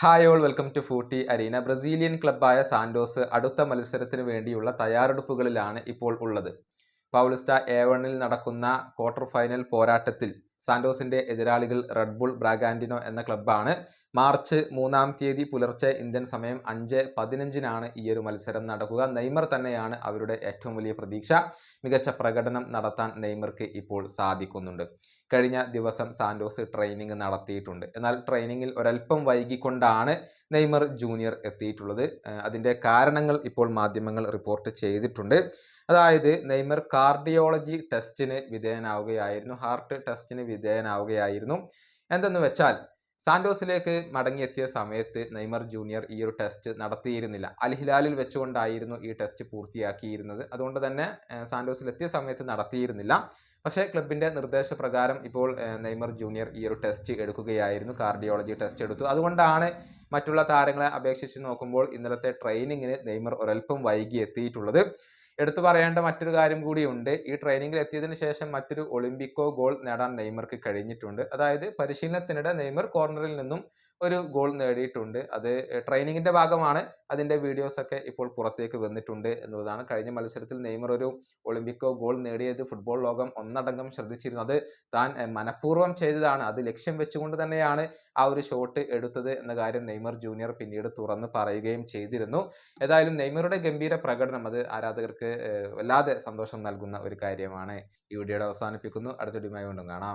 Hi all welcome to Footy Arena Brazilian ക്ലബ്ബായ Santos അടുത്ത മത്സരത്തിന് വേണ്ടിയുള്ള തയ്യാറെടുപ്പുകളിലാണ് ഇപ്പോൾ ഉള്ളത്. പൗലിസ്റ്റ എ വണ്ണിൽ നടക്കുന്ന ക്വാർട്ടർ ഫൈനൽ പോരാട്ടത്തിൽ സാന്റോസിന്റെ എതിരാളികൾ റെഡ്ബുൾ ബ്രാഗാൻഡിനോ എന്ന ക്ലബ്ബാണ് മാർച്ച് മൂന്നാം തീയതി പുലർച്ചെ ഇന്ത്യൻ സമയം അഞ്ച് പതിനഞ്ചിനാണ് ഈ ഒരു മത്സരം നടക്കുക. നെയ്മർ തന്നെയാണ് അവരുടെ ഏറ്റവും വലിയ പ്രതീക്ഷ. മികച്ച പ്രകടനം നടത്താൻ നെയ്മർക്ക് ഇപ്പോൾ സാധിക്കുന്നുണ്ട്. കഴിഞ്ഞ ദിവസം സാന്റോസ് ട്രെയിനിങ് നടത്തിയിട്ടുണ്ട്. എന്നാൽ ട്രെയിനിങ്ങിൽ ഒരല്പം വൈകിക്കൊണ്ടാണ് നെയ്മർ ജൂനിയർ എത്തിയിട്ടുള്ളത്. അതിന്റെ കാരണങ്ങൾ ഇപ്പോൾ മാധ്യമങ്ങൾ റിപ്പോർട്ട് ചെയ്തിട്ടുണ്ട്. അതായത് നെയ്മർ കാർഡിയോളജി ടെസ്റ്റിന് വിധേയനാവുകയായിരുന്നു. ഹാർട്ട് ടെസ്റ്റിന് വിധേയനാവുകയായിരുന്നു. എന്തെന്ന് വെച്ചാൽ സാന്റോസിലേക്ക് മടങ്ങിയെത്തിയ സമയത്ത് നെയ്മർ ജൂനിയർ ഈ ഒരു ടെസ്റ്റ് നടത്തിയിരുന്നില്ല. അൽഹിലാലിൽ വെച്ചുകൊണ്ടായിരുന്നു ഈ ടെസ്റ്റ് പൂർത്തിയാക്കിയിരുന്നത്. അതുകൊണ്ട് തന്നെ എത്തിയ സമയത്ത് നടത്തിയിരുന്നില്ല. പക്ഷേ ക്ലബിന്റെ നിർദ്ദേശപ്രകാരം ഇപ്പോൾ നെയ്മർ ജൂനിയർ ഈ ഒരു ടെസ്റ്റ് എടുക്കുകയായിരുന്നു. കാർഡിയോളജി ടെസ്റ്റ് എടുത്തു. അതുകൊണ്ടാണ് മറ്റുള്ള താരങ്ങളെ അപേക്ഷിച്ച് നോക്കുമ്പോൾ ഇന്നലത്തെ ട്രെയിനിങ്ങിന് നെയ്മർ ഒരൽപ്പം വൈകി എത്തിയിട്ടുള്ളത്. എടുത്തു പറയേണ്ട മറ്റൊരു കാര്യം കൂടിയുണ്ട് ഈ ട്രെയിനിങ്ങിൽ എത്തിയതിന് ശേഷം മറ്റൊരു ഒളിമ്പിക്കോ ഗോൾ നേടാൻ നെയ്മർക്ക് കഴിഞ്ഞിട്ടുണ്ട്. അതായത് പരിശീലനത്തിനിടെ നെയ്മർ കോർണറിൽ നിന്നും ഒരു ഗോൾ നേടിയിട്ടുണ്ട്. അത് ട്രെയിനിങ്ങിന്റെ ഭാഗമാണ് അതിന്റെ വീഡിയോസ് ഒക്കെ ഇപ്പോൾ പുറത്തേക്ക് വന്നിട്ടുണ്ട് എന്നുള്ളതാണ്. കഴിഞ്ഞ മത്സരത്തിൽ നെയ്മർ ഒരു ഒളിമ്പിക്കോ ഗോൾ നേടിയത് ഫുട്ബോൾ ലോകം ഒന്നടങ്കം ശ്രദ്ധിച്ചിരുന്നു. അത് താൻ മനഃപൂർവം ചെയ്തതാണ്. അത് ലക്ഷ്യം വെച്ചുകൊണ്ട് തന്നെയാണ് ആ ഒരു ഷോട്ട് എടുത്തത് എന്ന കാര്യം നെയ്മർ ജൂനിയർ പിന്നീട് തുറന്ന് പറയുകയും ചെയ്തിരുന്നു. ഏതായാലും നെയ്മറുടെ ഗംഭീര പ്രകടനം അത് ആരാധകർക്ക് വല്ലാതെ സന്തോഷം നൽകുന്ന ഒരു കാര്യമാണ്. ഈ വീഡിയോയുടെ അവസാനിപ്പിക്കുന്നു. അടുത്ത വീഡിയോയുമായി വീണ്ടും കാണാം.